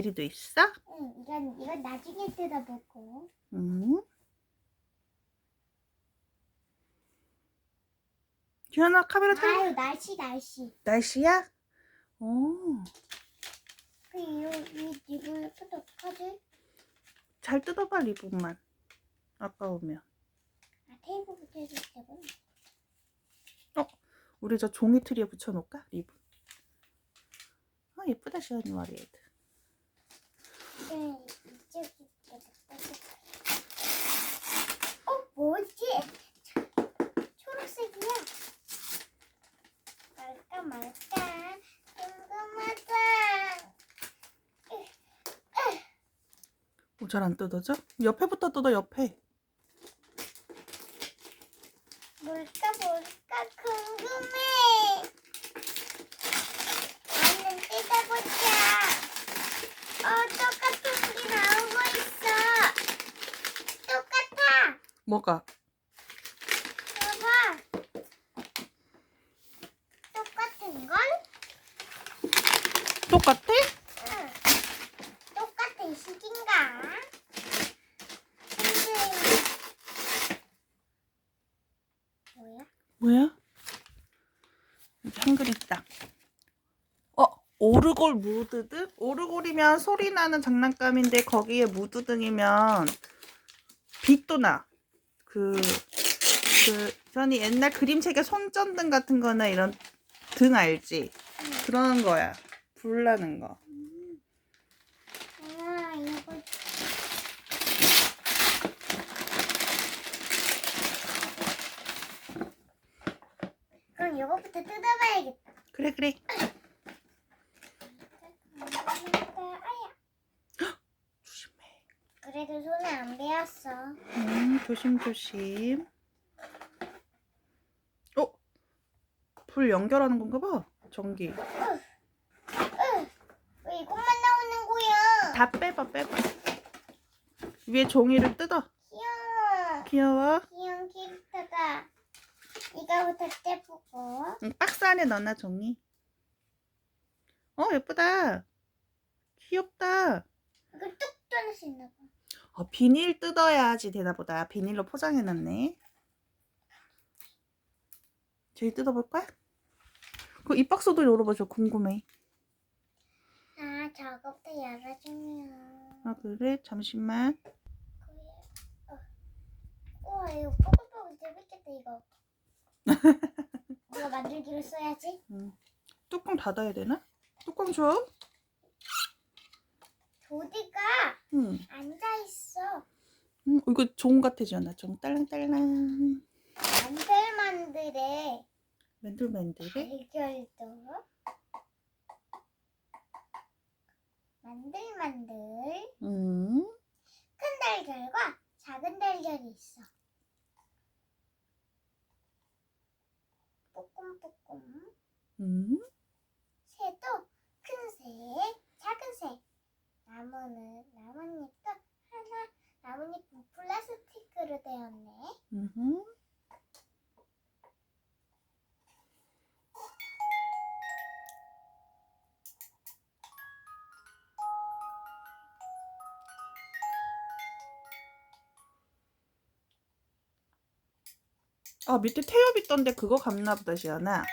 베리도 있어? 응, 이건 이건 나중에 뜯어보고. 응. 주연아 카메라 들 아유 날씨 날씨. 날씨야? 오, 그 이 이불 뜯어 어떡하지? 잘 뜯어봐 리본만. 아까우면. 아 테이프부터 해주세요. 우리 저 종이 트리에 붙여놓을까? 리본. 아 예쁘다 시연이 머리에도. 네, 이쪽이 어 뭐지? 초록색이야. 말까 말까 궁금하다. 오, 잘안 뜯어져? 옆에부터 뜯어 옆에. 뭘까 뭘까 궁금해. 얼른 뜯어보자. 어 똑같은 게 나오고 있어. 똑같아. 뭐가? 봐봐. 똑같은 걸? 똑같아? 응. 똑같은 식인가? 근데 뭐야? 뭐야? 여기 한글 있다. 어, 오르골 무드등? 오르골이면 소리 나는 장난감인데 거기에 무드등이면 빛도 나. 그, 그, 전이 옛날 그림책에 손전등 같은 거나 이런 등 알지? 그런 거야. 불 나는 거. 아 이거 그럼 이거부터 뜯어봐야겠다. 그래, 그래. 아야. 조심해. 그래도 손에 안 베었어. 음, 조심조심. 어? 불 연결하는 건가 봐. 전기. 왜 이것만 나오는 거야? 다 빼봐, 빼봐. 위에 종이를 뜯어. 귀여워. 귀여워. 귀여운 캐릭터다. 이거부터 떼보고. 응, 박스 안에 넣어놔, 종이. 어, 예쁘다. 귀엽다. 이걸 뚝 봐. 어, 비닐 뜯어야지 되나 보다. 비닐로 포장해놨네. 저희 뜯어볼 거야? 그이 박스도 열어봐, 저 궁금해. 아, 저거부터 열어주면. 아, 그래? 잠시만. 어. 우와, 이거 뽀글뽀글 재밌겠다, 이거. 이거 만들기로 써야지. 응. 뚜껑 닫아야 되나? 뚜껑 줘. 조디가 응. 앉아 있어. 응. 이거 종 같아, 지연아. 종 딸랑딸랑. 만들만들해. 맨들맨들해. 달걀도. 만들만들. 응. 큰 달걀과 작은 달걀이 있어. 뽀꼼뽀꼼. 응. 아, 밑에 태엽 있던데 그거 감나 보다, 지연아.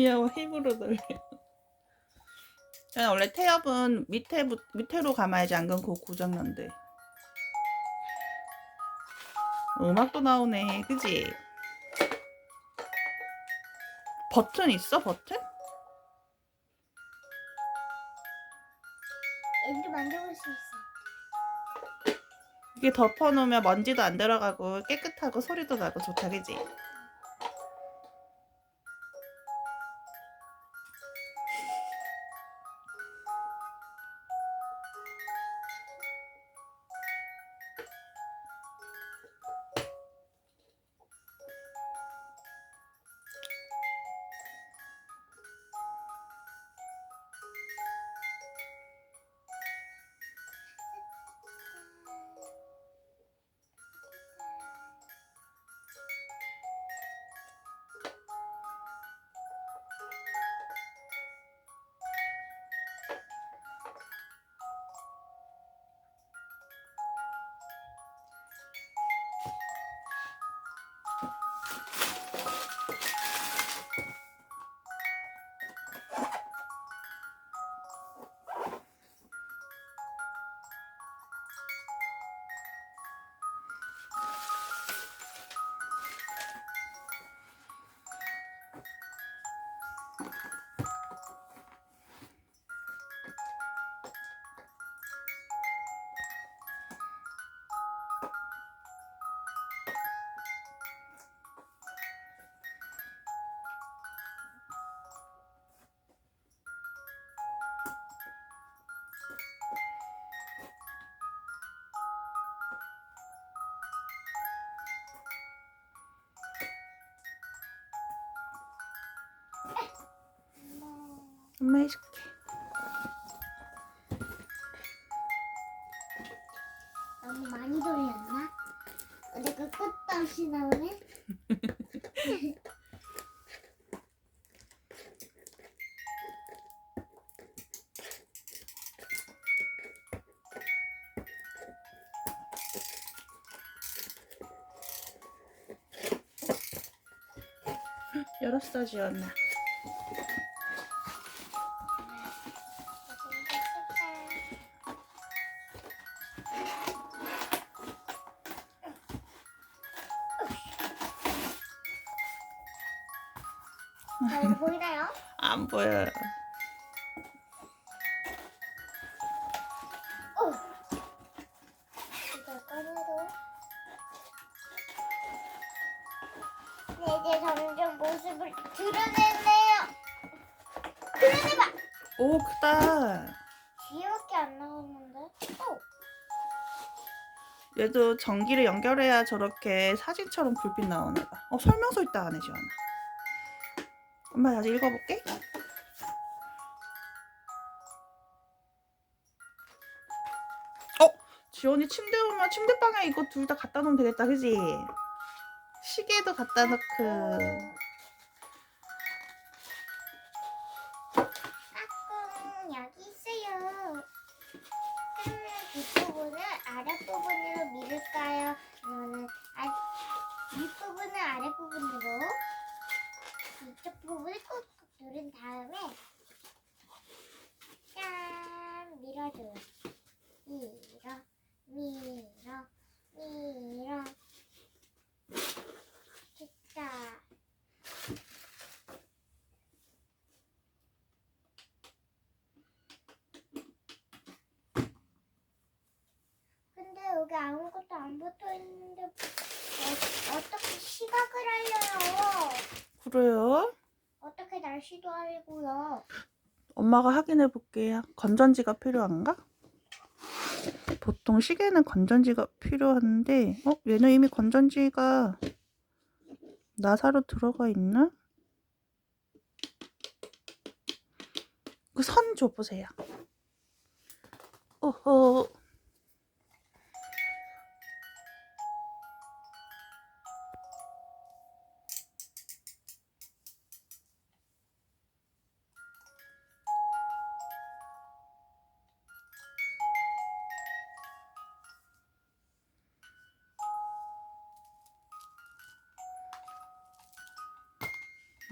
귀여워 힘으로 돌려. 저는 원래 태엽은 밑에 밑에로 감아야지 안 그럼 그거 고장난대. 음악도 나오네, 그지? 버튼 있어 버튼? 얘도 만져볼 수 있어. 이게 덮어놓으면 먼지도 안 들어가고 깨끗하고 소리도 나고 좋다, 그지? 엄마 해줄게. 너무 많이 돌렸나? 내가 끝도 없이 나오네. 열었어, 지연아. 얘도 전기를 연결해야 저렇게 사진처럼 불빛 나오나 봐. 어, 설명서 있다 안에 지연아. 엄마 다시 읽어볼게. 어, 지연이 침대 오면 침대방에 이거 둘 다 갖다 놓으면 되겠다, 그지? 시계도 갖다 놓고. 이쪽 부분을 꾹꾹 누른 다음에 짠 밀어줘요. 밀어 밀어 밀어 됐다. 근데 여기 아무것도 안 붙어 있는데 어, 어떻게 시각을 알려요? 그래요? 날씨도 알고요? 엄마가 확인해 볼게요. 건전지가 필요한가? 보통 시계는 건전지가 필요한데, 어? 얘는 이미 건전지가 나사로 들어가 있나? 그 선 줘보세요. 오호.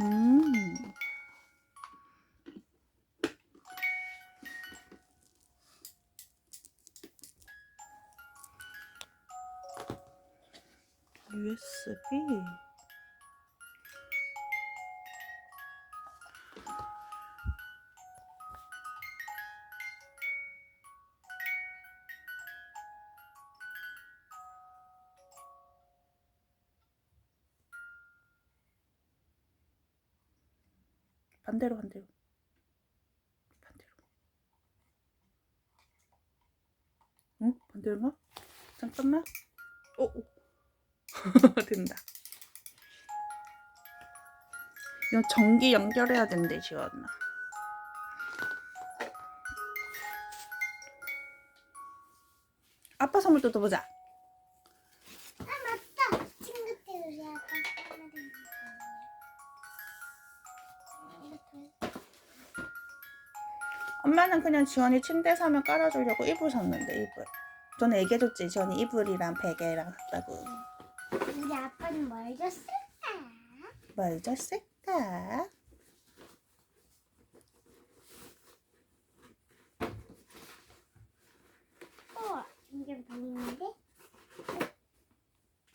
Mm. USB 반대로 반대로 반대로 응? 반대로 가? 잠깐만 오, 오. 된다 이거 전기 연결해야 된대 지원아 아빠 선물 뜯어보자 엄마는 그냥 지원이 침대 사면 깔아주려고 이불 샀는데 이불 전에 얘기해줬지 지원이 이불이랑 베개랑 샀다고 우리 아빠는 뭘 줬을까? 뭘 줬을까? 어, 인형 보이는데?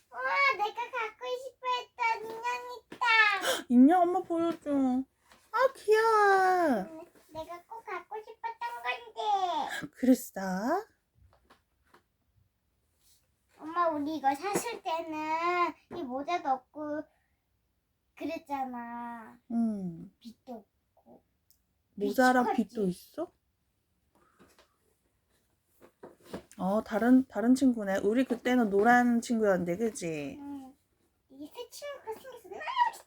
와, 내가 갖고 싶어 했던 인형 있다. 인형 엄마 보여줘 아 귀여워 내가 꼭 갖고 싶었던 건데. 그랬어? 엄마, 우리 이거 샀을 때는 이 모자도 없고 그랬잖아. 응 빛도 없고. 모자랑. 빛도 있어? 어 다른 다른 친구네 우리 그때는 노란 친구였는데 그지? 응. 이게 새 친구가 생겨서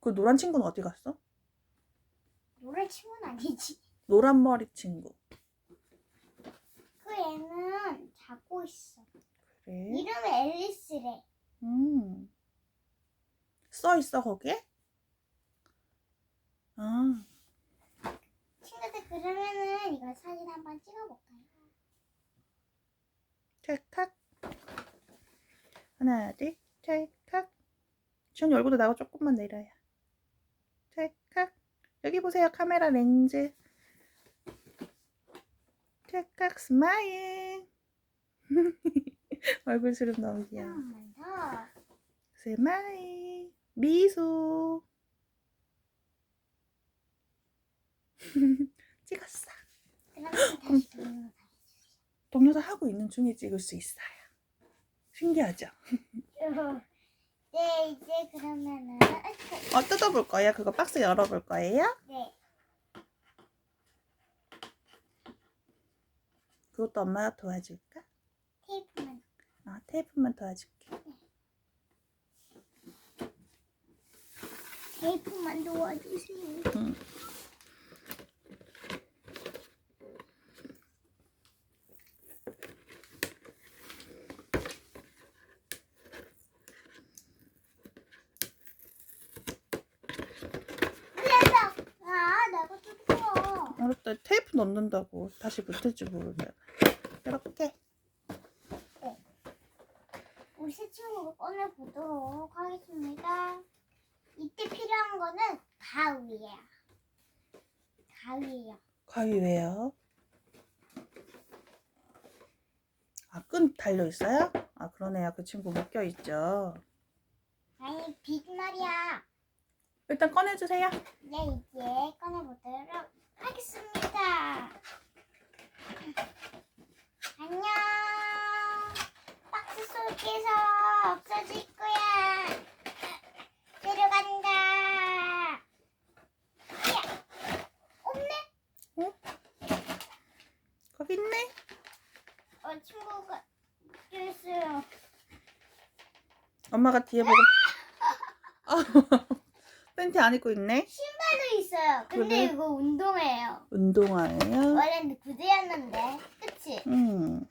나그 노란 친구는 어디 갔어? 노래 친구는 아니지. 노란 머리 친구 그 애는 자고 있어. 그래? 이름은 앨리스래. 음. 써 있어 거기에? 아, 친구들 그러면은 이거 사진 한번 찍어볼까요? 찰칵. 하나, 둘, 찰칵. 지원이 얼굴도 나고 조금만 내려야. 여기 보세요, 카메라 렌즈. 찰칵, 스마일. 얼굴 주름 너무 귀여워. 스마일. 미소. 찍었어. 동영상 하고 있는 중에 찍을 수 있어요. 신기하죠? 네 이제 그러면은 어, 뜯어볼 거예요? 그거 박스 열어볼 거예요? 네 그것도 엄마가 도와줄까? 테이프만 아, 테이프만 도와줄게. 테이프만 도와주세요. 응. 그래서 아 내가 뜯어. 알았다. 테이프 넣는다고. 다시 붙을지 모르네. 이렇게. 우리 새 친구가 꺼내 보도록 하겠습니다. 이때 필요한 거는 가위예요. 가위예요. 가위 왜요? 아, 끈 달려 있어요? 아, 그러네요. 그 친구 묶여 있죠. 아니 빛 말이야. 일단 꺼내주세요. 네 이제 꺼내 보도록 하겠습니다. 안녕. 박스 속에서 없어질 거야. 데려간다. 야, 없네. 거기 있네. 어 친구가 있어요. 엄마가 뒤에 보고. 아, 팬티 안 입고 있네. 신발도 있어요. 근데 그래? 이거 운동화예요. 운동화예요. 원래는 구두였는데, 그치? 음.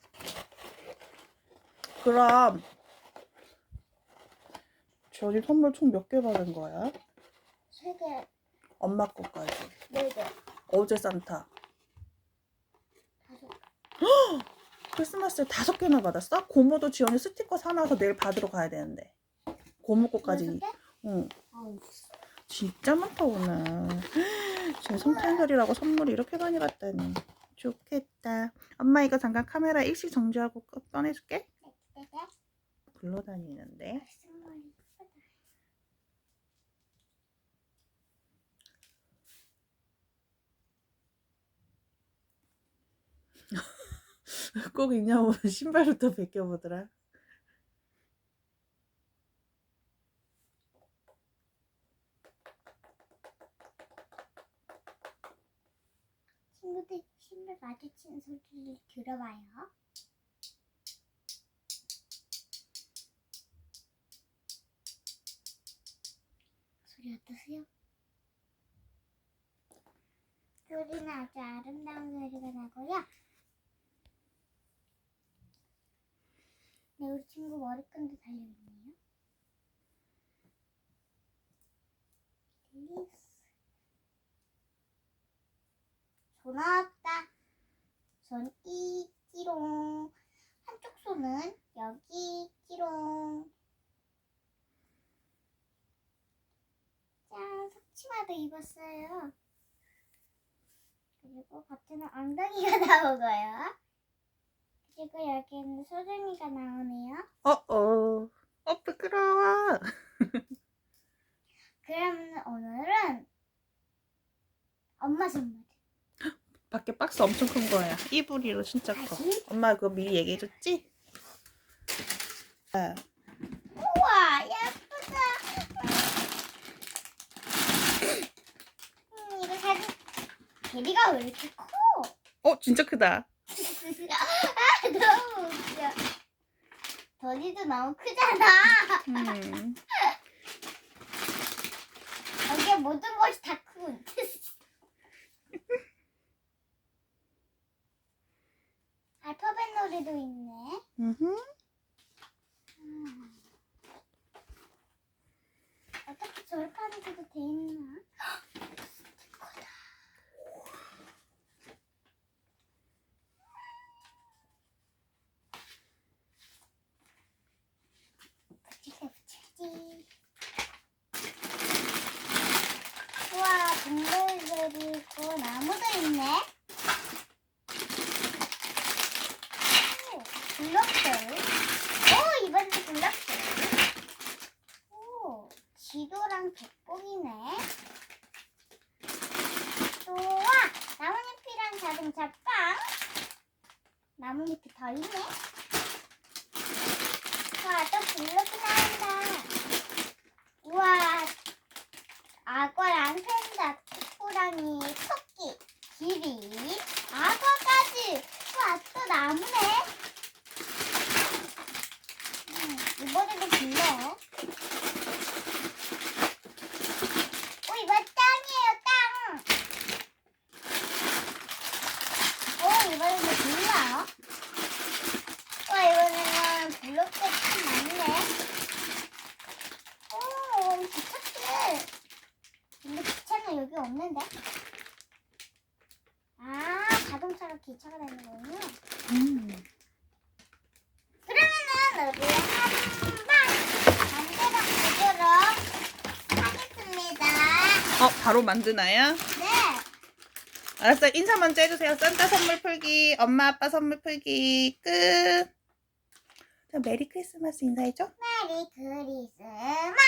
그럼 저희 선물 총 몇 개 받은 거야? 세 개, 엄마 거까지. 네 개, 어제 산타. 다섯 개. 크리스마스에 다섯 개나 받았어? 고모도 지원이 스티커 사놔서 내일 받으러 가야 되는데. 고모 거까지. 개? 응. 아우, 진짜 많다 오늘. 제 성탄절이라고 선물이 이렇게 많이 갔다니. 좋겠다. 엄마 이거 잠깐 카메라 일시 정지하고 꺼- 꺼내줄게. 네 개. 굴러다니는데. 예쁘다. 꼭 있냐고 신발부터 벗겨보더라. 신발 마주치는 소리를 들어봐요. 소리 어떠세요? 소리는 아주 아름다운 소리가 나고요. 네, 우리 친구 머리끈도 달려있네요. 릴리스. 손 없다. 손 있지롱. 한쪽 손은 여기 있지롱. 짠, 속치마도 입었어요. 그리고 겉에는 엉덩이가 나오고요. 그리고 여기는 소중이가 나오네요. 어어. 어 부끄러워. 그러면 오늘은 엄마 선물. 밖에 박스 엄청 큰 거야. 이불이로 진짜 커. 엄마 그거 미리 얘기해줬지? 아, 우와 예쁘다. 음, 이거 사진 길이가 왜 이렇게 커? 어 진짜 크다. 아, 너무 웃겨. 더니도 너무 크잖아. 음. 여기에 모든 것이 다 크군. 알파벳 놀이도 있네. 음흠. 음. 어떻게 저렇게 하는 게도 돼 있나? 스티커다. 붙일게 붙여야지. 우와 동물들이 있고 나무도 있네. 오, 블럭들. 오 이번엔 블럭들. 오 지도랑 벽공이네. 또와 나뭇잎이랑 자동차 빵. 나뭇잎이 더 있네. 와 또 블럭이 나온다. 우와 악어랑 팬다, 호랑이, 토끼, 기린, 악어까지. 와, 또 나무네. 음, 이번에도 불러. 오, 이번 땅이에요, 땅. 오, 이번에도 불러. 와, 이번에는 많네. 오, 기차들. 근데 기차는 여기 없는데? 아, 자동차가 기차가 되는 거군요. 음. 그러면은 우리 한번 만들어 보도록 하겠습니다. 어 바로 만드나요? 네, 알았어 인사 먼저 해주세요. 산타 선물 풀기, 엄마 아빠 선물 풀기 끝. 자 메리 크리스마스 인사해줘. 메리 크리스마스.